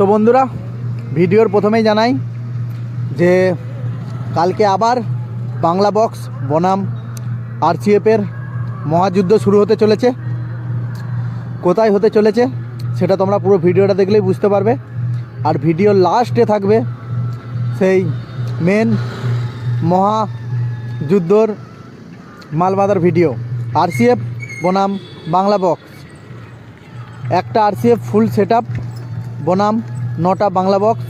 তো বন্ধুরা, ভিডিওর প্রথমেই জানাই যে কালকে আবার বাংলা বক্স বনাম আরসিএফের মহাযুদ্ধ শুরু হতে চলেছে। কোথায় হতে চলেছে সেটা তোমরা পুরো ভিডিওটা দেখলেই বুঝতে পারবে। আর ভিডিও লাস্টে থাকবে সেই মেন মহা যুদ্ধর মালবাদার ভিডিও, আরসিএফ বনাম বাংলা বক্স। একটা আরসিএফ ফুল সেট বনাম, নটা বাংলা বক্স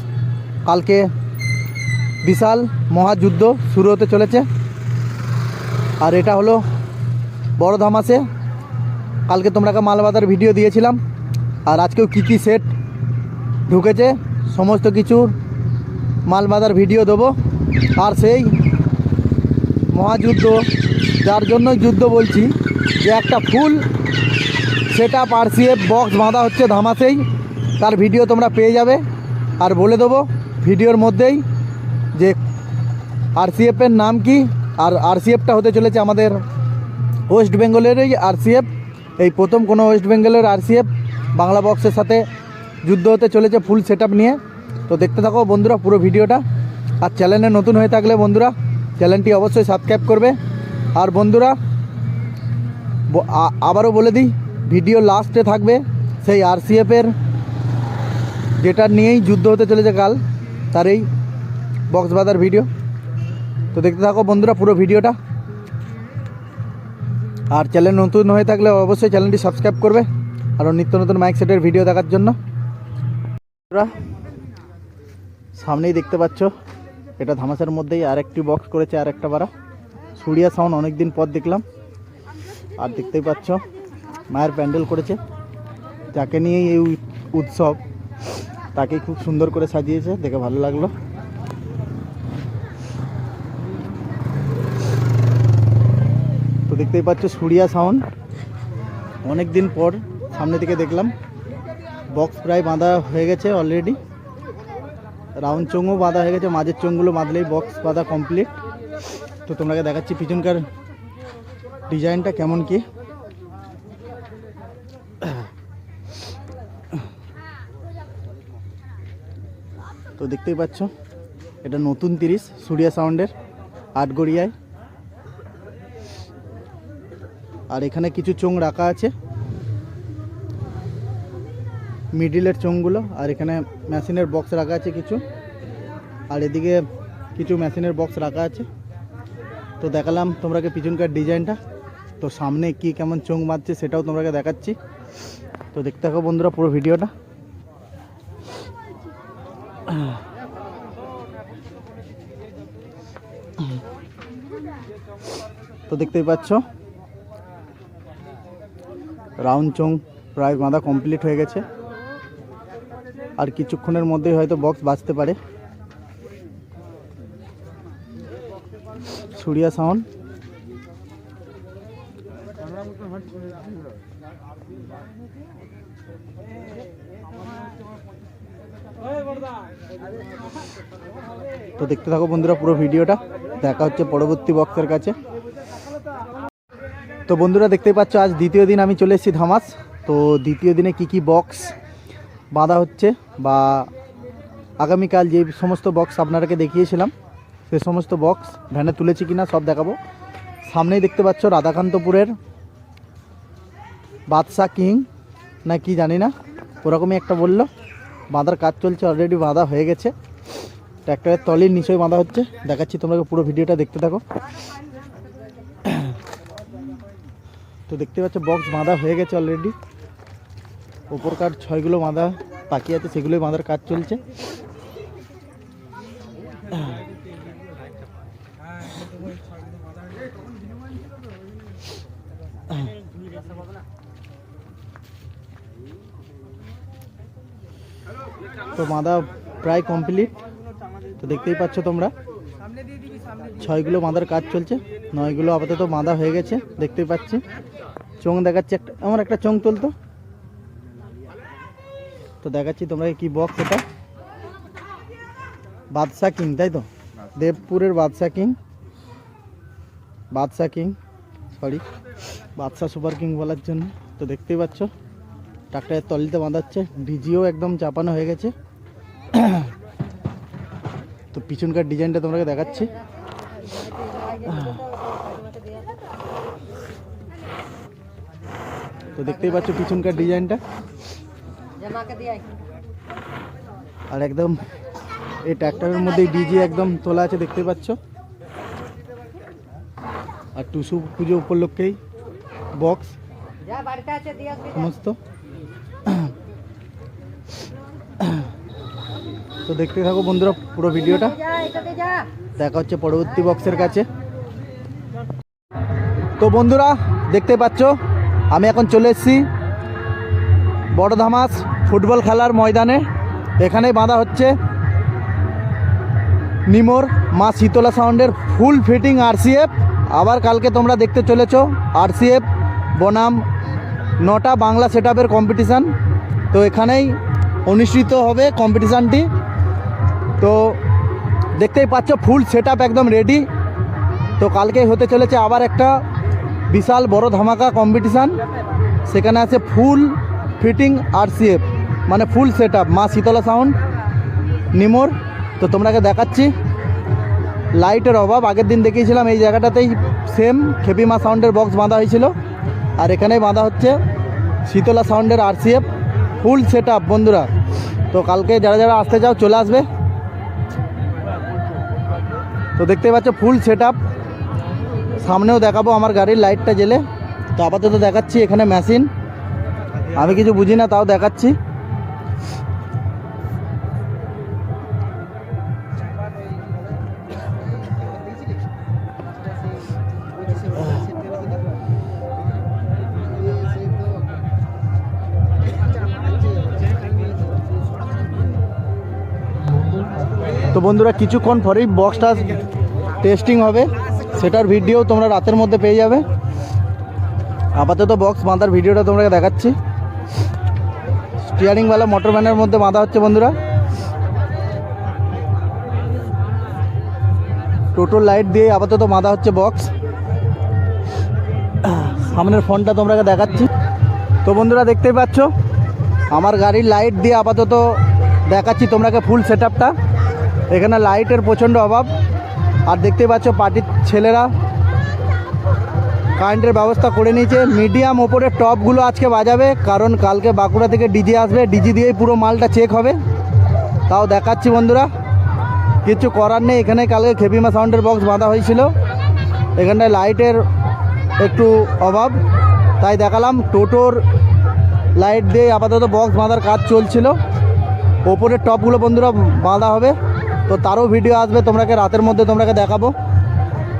কালকে বিশাল মহাযুদ্ধ শুরু হতে চলেছে। আর এটা হলো বড় ধামাসে। কালকে তোমরাকে মালবাদার ভিডিও দিয়েছিলাম। আর আজকেও কী কী সেট ঢুকেছে, সমস্ত কিছুর মালবাদার ভিডিও দেবো। আর সেই মহাযুদ্ধ, যার জন্যই যুদ্ধ বলছি, যে একটা ফুল সেটা পার্সিয়ে বক্স বাঁধা হচ্ছে ধামাসেই। তার ভিডিও তোমরা পেয়ে যাবে। আর বলে দেবো, ভিডিওর মধ্যেই যে আর আরসিএফের নাম কি, আর আর আরসিএফটা হতে চলেছে আমাদের ওয়েস্ট বেঙ্গলেরই আরসিএফ এই প্রথম কোনো ওয়েস্ট বেঙ্গলের আরসিএফ বাংলা বক্সের সাথে যুদ্ধ হতে চলেছে ফুল সেট নিয়ে। তো দেখতে থাকো বন্ধুরা পুরো ভিডিওটা। আর চ্যানেলে নতুন হয়ে থাকলে বন্ধুরা চ্যানেলটি অবশ্যই সাবস্ক্রাইব করবে। আর বন্ধুরা আবারও বলে দিই, ভিডিও লাস্টে থাকবে সেই আর আরসিএফের যেটা নিয়েই যুদ্ধ হতে চলেছে কাল, তার এই বক্স বাজার ভিডিও তো দেখতে থাকো বন্ধুরা পুরো ভিডিওটা। আর চ্যানেল নতুন হয়ে থাকলে অবশ্যই চ্যানেলটি সাবস্ক্রাইব করবে। আরও নিত্য নতুন মাইক সেটের ভিডিও দেখার জন্য। সামনেই দেখতে পাচ্ছ, এটা ধামাসের মধ্যেই আরেকটি বক্স করেছে আর একটা বারা সুরিয়া সাউন্ড অনেক দিন পর দেখলাম। আর দেখতেই পাচ্ছ, মায়ের প্যান্ডেল করেছে। যাকে নিয়েই এই উৎসব তাকে খুব সুন্দর করে সাজিয়েছে, দেখে ভালো লাগল। তো দেখতেই পাচ্ছ সুরিয়া সাউন্ড। অনেক দিন পর সামনে থেকে দেখলাম। বক্স প্রায় বাঁধা হয়ে গেছে অলরেডি রাউন্ড চোঙও বাঁধা হয়ে গেছে, মাঝের চোঙগুলো বাঁধলেই বক্স বাঁধা কমপ্লিট তো তোমাকে দেখাচ্ছি পিছনকার ডিজাইনটা কেমন কি। তো দেখতেই পাচ্ছ, এটা নতুন তিরিশ, সুরিয়া সাউন্ডের, আটগড়িয়ায়। আর এখানে কিছু চোং রাখা আছে। মিডিলের চোঙগুলো, আর এখানে মেশিনের বক্স রাখা আছে কিছু। আর এদিকে কিছু মেশিনের বক্স রাখা আছে। তো দেখালাম তোমরাকে পিছনকার ডিজাইনটা। তো সামনে কি কেমন চোঙ মারছে সেটাও তোমরাকে দেখাচ্ছি। তো দেখতে থাকো বন্ধুরা পুরো ভিডিওটা। তো দেখতেই পাচ্ছ? রাউন্ড চং প্রায় বাঁধা কমপ্লিট হয়ে গেছে। আর কিছুক্ষণের মধ্যেই হয়তো বক্স বাজতে পারে। সুরিয়া সাউন্ড তো দেখতে থাকো বন্ধুরা পুরো ভিডিওটা। দেখা হচ্ছে পরবর্তী বক্সের কাছে। তো বন্ধুরা দেখতেই পাচ্ছ, আজ দ্বিতীয় দিন আমি চলে এসেছি ধামাস। তো দ্বিতীয় দিনে কি কি বক্স বাঁধা হচ্ছে বা আগামীকাল যে সমস্ত বক্স আপনারাকে দেখিয়েছিলাম, সে সমস্ত বক্স ভ্যানে তুলেছি কিনা সব দেখাবো। সামনেই দেখতে পাচ্ছ রাধাকান্তপুরের বাদশা কিং, না কি জানি না, ওরকমই একটা বলল। বাঁধার কাজ চলছে অলরেডি বাঁধা হয়ে গেছে। ট্র্যাক্টরের তলির নিচয় বাঁধা হচ্ছে। দেখাচ্ছি তোমরা পুরো ভিডিওটা দেখতে থাকো। তো দেখতে পাচ্ছ বক্স বাঁধা হয়ে গেছে অলরেডি ওপর কাঠ ছয়গুলো বাঁধা বাকি আছে, সেগুলোই বাঁধার কাজ চলছে। তো বাঁধা প্রায় কমপ্লিট তো দেখতেই পাচ্ছ তোমরা। ছয়গুলো বাঁধার কাজ চলছে। নয়গুলো আপাতত বাঁধা হয়ে গেছে, দেখতেই পাচ্ছি। চোং দেখাচ্ছি একটা আমার একটা চোং তুলতো। তো দেখাচ্ছি তোমরা কি বক্স এটা। বাদশা কিং তাই তো? দেবপুরের Badsha king Badsha king sorry Badsha super king বলার জন্য। তো দেখতেই পাচ্ছ ট্রাক্টরের তলিতে বাঁধাচ্ছে। ডিজিও একদম চাপানো হয়ে গেছে। তো পিছনকার ডিজাইনটা তোমাকে দেখাচ্ছি। তো দেখতেই পাচ্ছ পিছনকার ডিজাইনটা। আর একদম এই ট্র্যাক্টরের মধ্যে ডিজি একদম তোলা আছে দেখতে পাচ্ছ। আর টুসু পুজো উপলক্ষেই বক্স। সমস্ত। তো দেখতে থাকো বন্ধুরা পুরো ভিডিওটা। দেখা হচ্ছে পরবর্তী বক্সের কাছে। তো বন্ধুরা, দেখতে পাচ্ছ, আমি এখন চলে এসেছি বড় ধামাস ফুটবল খেলার ময়দানে। এখানেই বাঁধা হচ্ছে নিমোর মা শীতলা সাউন্ডের ফুল ফিটিং আরসিএফ। আবার কালকে তোমরা দেখতে চলেছ আরসিএফ বনাম নটা বাংলা সেট কম্পিটিশান তো এখানেই অনুষ্ঠিত হবে কম্পিটিশানটি তো দেখতেই পাচ্ছ ফুল সেট একদম রেডি তো কালকেই হতে চলেছে আবার একটা বিশাল বড় ধামাকা কম্পিটিশান সেখানে আছে ফুল ফিটিং আরসিএফ মানে ফুল সেট মা শীতলা সাউন্ড নিমোর। তো তোমাকে দেখাচ্ছি। লাইটের অভাব, আগের দিন দেখিয়েছিলাম, এই জায়গাটাতেই সেম খেপিমা সাউন্ডের বক্স বাঁধা হয়েছিল। আর এখানেই বাঁধা হচ্ছে শীতলা সাউন্ডের আরসিএফ ফুল সেট বন্ধুরা। তো কালকে যারা যারা আসতে চাও, চলে আসবে। তো দেখতে পাচ্ছ ফুল সেট আপ সামনেও দেখাবো আমার গাড়ির লাইটটা জেলে। তো আপাতত দেখাচ্ছি এখানে মেশিন আমি কিছু বুঝি না তাও দেখাচ্ছি। তো বন্ধুরা, কিছুক্ষণ পরেই বক্সটা টেস্টিং হবে। সেটার ভিডিও তোমরা রাতের মধ্যে পেয়ে যাবে। আপাতত বক্স বাঁধার ভিডিওটা তোমরা দেখাচ্ছি। স্টিয়ারিংওয়ালা মোটর ভ্যানের মধ্যে বাঁধা হচ্ছে বন্ধুরা। টোটাল লাইট দিয়ে আপাতত বাঁধা হচ্ছে বক্স সামনের ফোনটা তোমরা দেখাচ্ছি। তো বন্ধুরা, দেখতেই পাচ্ছ? আমার গাড়ির লাইট দিয়ে আপাতত দেখাচ্ছি তোমরাকে ফুল সেট এখানে লাইটের প্রচণ্ড অভাব। আর দেখতেই পাচ্ছ পার্টির ছেলেরা। কারেন্টের ব্যবস্থা করে নিয়েছে। মিডিয়াম ওপরে টপগুলো আজকে বাজাবে। কারণ কালকে বাঁকুড়া থেকে ডিজি আসবে। ডিজি দিয়েই পুরো মালটা চেক হবে। তাও দেখাচ্ছি বন্ধুরা। কিছু করার নেই। এখানে কালকে খেপিমা সাউন্ডের বক্স বাঁধা হয়েছিল। এখানটায় লাইটের একটু অভাব। তাই দেখালাম। টোটোর লাইট দিয়ে আপাতত বক্স বাঁধার কাজ চলছিল। ওপরের টপগুলো বন্ধুরা বাঁধা হবে। তো তারও ভিডিও আসবে, তোমরাকে রাতের মধ্যে তোমরাকে দেখাবো।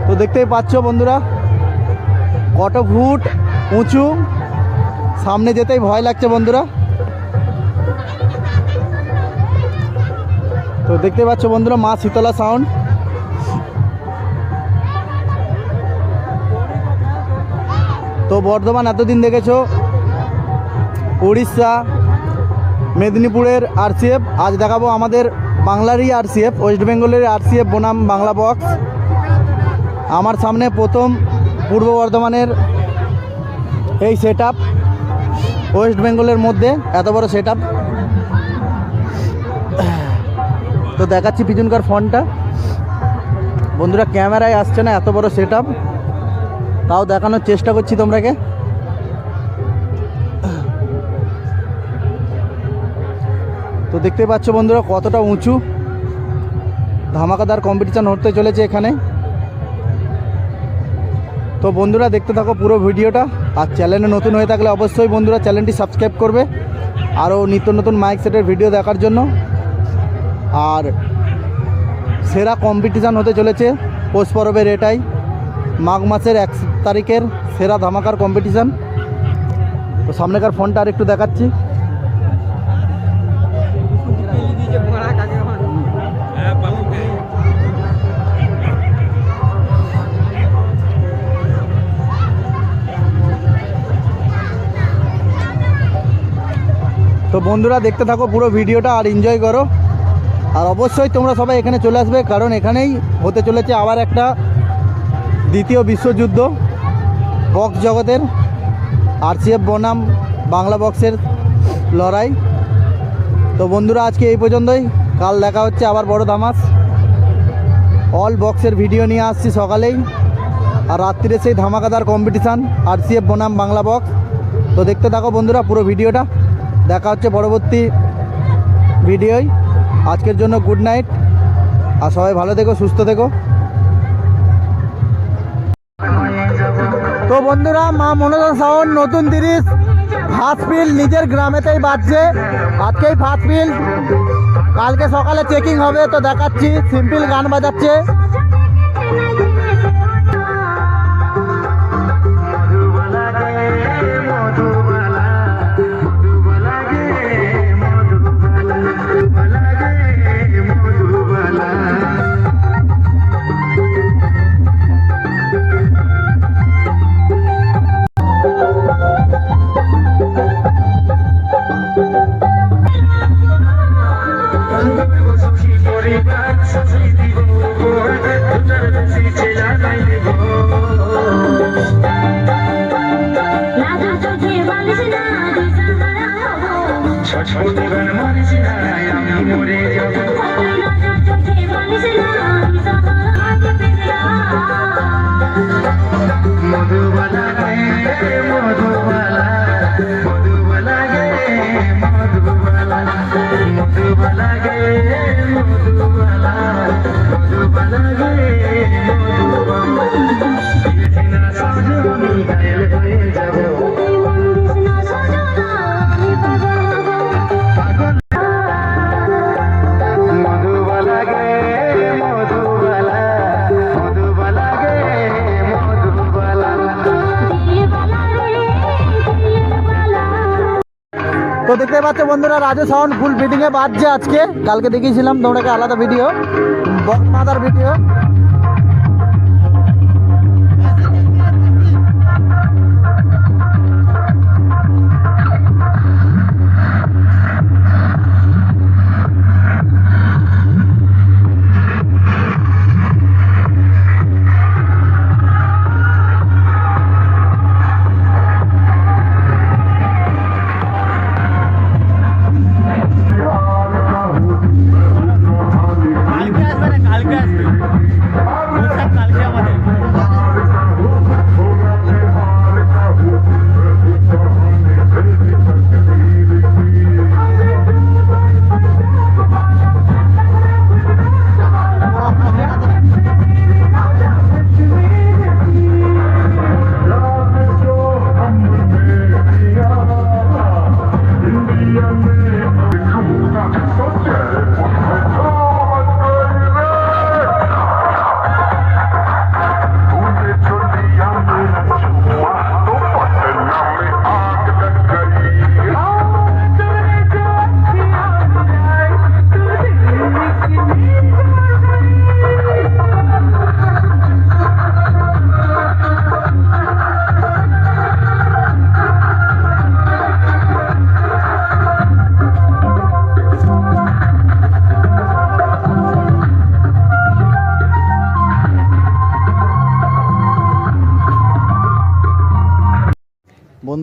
তো দেখতেই পাচ্ছ বন্ধুরা, কত ফুট উঁচু, সামনে যেতেই ভয় লাগছে বন্ধুরা। তো দেখতে পাচ্ছ বন্ধুরা, মা শীতলা সাউন্ড তো বর্ধমান এতদিন দেখেছ, উড়িষ্যা, মেদিনীপুরের আরসিএফ আজ দেখাবো আমাদের বাংলারই আরসিএফ, ওয়েস্ট বেঙ্গলের আরসিএফ, বনাম, বাংলা বক্স। আমার সামনে প্রথম পূর্ব বর্ধমানের এই সেট আপ ওয়েস্ট বেঙ্গলের মধ্যে, এত বড় সেট তো দেখাচ্ছি পিছনকার ফোনটা। বন্ধুরা, ক্যামেরায় আসছে না, এত বড় সেট তাও দেখানোর চেষ্টা করছি তোমরাকে দেখতে পাচ্ছ বন্ধুরা কতটা উঁচু? ধামাকাদার কম্পিটিশান হতে চলেছে এখানে। তো বন্ধুরা দেখতে থাকো পুরো ভিডিওটা। আর চ্যানেলে নতুন হয়ে থাকলে অবশ্যই বন্ধুরা চ্যানেলটি সাবস্ক্রাইব করবে। আরও নিত্য নতুন মাইক সেটের ভিডিও দেখার জন্য। আর সেরা কম্পিটিশান হতে চলেছে পৌষ পরবের এটাই। মাঘ মাসের এক তারিখের সেরা ধামাকার কম্পিটিশান তো সামনেকার ফোনটা আর একটু দেখাচ্ছি। তো বন্ধুরা, দেখতে থাকো পুরো ভিডিওটা আর এনজয় করো। আর অবশ্যই তোমরা সবাই এখানে চলে আসবে, কারণ এখানেই হতে চলেছে আবার একটা দ্বিতীয় বিশ্বযুদ্ধ বক্স জগতের। আরসিএফ বনাম বাংলা বক্সের লড়াই। তো বন্ধুরা, আজকে এই পর্যন্তই। কাল দেখা হচ্ছে আবার বড় ধামাস। অল বক্সের ভিডিও নিয়ে আসছি সকালেই। আর রাত্রিরে সেই ধামাকাদার কম্পিটিশান আর সিএফ বনাম বাংলা বক্স তো দেখতে থাকো বন্ধুরা পুরো ভিডিওটা। দেখা হচ্ছে পরবর্তী ভিডিওই আজকের জন্য গুড নাইট আর সবাই ভালো থেকো, সুস্থ থেকো। তো বন্ধুরা, মা মনোরঞ্জন সাউন্ড নতুন তিরিশ। ফার্স্ট ফিল্ড নিজের গ্রামেতেই বাজছে। আজকেই ফার্স্ট ফিল্ড কালকে সকালে চেকিং হবে, তো দেখাচ্ছি। সিম্পল গান বাজাচ্ছে। দেখতে পাচ্ছ বন্ধুরা রাজু সাউন্ড ফুল ফিটিংয়ে বাজছে আজকে। কালকে দেখিয়েছিলাম তোমরাকে আলাদা ভিডিও বক মাদার ভিডিও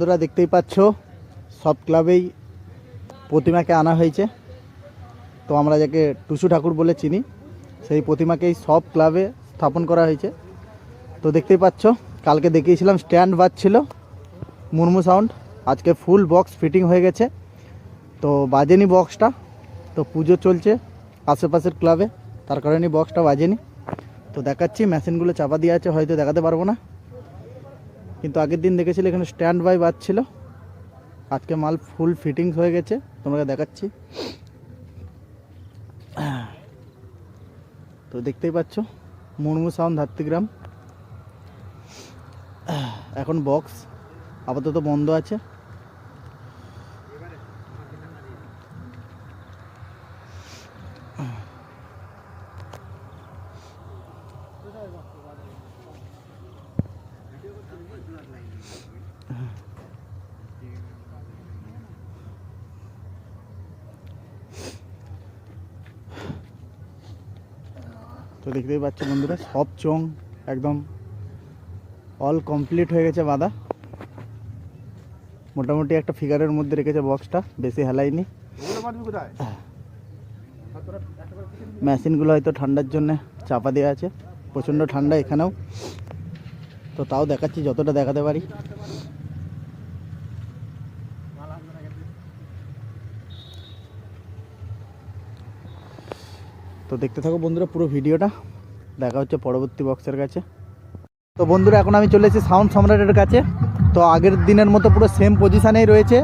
বন্ধুরা দেখতেই পাচ্ছ, সব ক্লাবেই প্রতিমাকে আনা হয়েছে। তো আমরা যাকে টুসু ঠাকুর বলে চিনি, সেই প্রতিমাকেই সব ক্লাবে স্থাপন করা হয়েছে। তো দেখতেই পাচ্ছ, কালকে দেখিয়েছিলাম স্ট্যান্ড বাজছিল মুরমু সাউন্ড। আজকে ফুল বক্স ফিটিং হয়ে গেছে। তো বাজেনি বক্সটা, তো পুজো চলছে আশেপাশের ক্লাবে, তার কারণে বক্সটা বাজেনি। তো দেখাচ্ছি, মেশিনগুলো চাপা দিয়ে আছে, হয়তো দেখাতে পারব না। কিন্তু আগের দিন দেখেছিল এখানে স্ট্যান্ড বাই বাজছিল আজকে মাল ফুল ফিটিংস হয়ে গেছে, তোমাকে দেখাচ্ছি। তো দেখতেই পাচ্ছ মুরমু সাউন্ড ধাত্রিগ্রাম। এখন বক্স আপাতত বন্ধ আছে। তো দেখতেই পাচ্ছ বন্ধুরা, সব চোং একদম অল কমপ্লিট হয়ে গেছে বাঁধা। মোটামুটি একটা ফিগারের মধ্যে রেখেছে বক্সটা বেশি হেলাইনি মেশিনগুলো হয়তো ঠান্ডার জন্য চাপা দেওয়া আছে, প্রচণ্ড ঠান্ডা এখানেও। তো তাও দেখাচ্ছি, যতটা দেখাতে পারি। তো দেখতে থাকো বন্ধুরা পুরো ভিডিওটা, দেখা হচ্ছে পরবর্তী বক্সের কাছে। তো বন্ধুরা, এখন আমি চলে এসেছি সাউন্ড সম্রাটের কাছে। তো আগের দিনের মতো পুরো সেম পজিশানেই রয়েছে।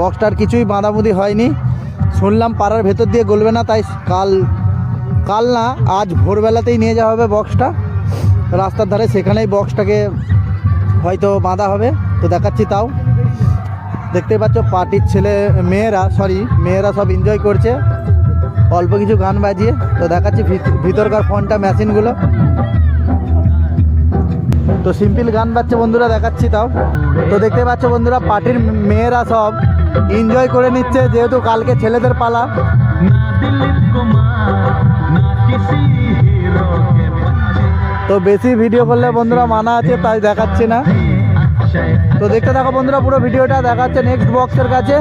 বক্সটার কিছুই বাঁধাবুঁধি হয়নি। শুনলাম পাড়ার ভেতর দিয়ে গলবে না, তাই কাল কাল না, আজ ভোরবেলাতেই নিয়ে যাওয়া হবে বক্সটা রাস্তার ধারে সেখানেই বক্সটাকে হয়তো বাঁধা হবে। তো দেখাচ্ছি তাও। দেখতে পাচ্ছ, পার্টির ছেলে, মেয়েরা সরি মেয়েরা সব এনজয় করছে। অল্প কিছু গান বাজিয়ে। তো দেখাচ্ছি ভিত- ভিতরকার ফোনটা, মেশিনগুলো। তো সিম্পল গান বাজছে বন্ধুরা, দেখাচ্ছি তাও। তো দেখতে পাচ্ছ বন্ধুরা, পার্টির মেয়েরা সব এনজয় করে নিচ্ছে, যেহেতু কালকে ছেলেদের পালা। তো বেশি ভিডিও করলে বন্ধুরা মানা আছে তাই দেখাচ্ছি না। তো দেখতে থাকো বন্ধুরা পুরো ভিডিওটা দেখাচ্ছে নেক্সট বক্সের কাছে।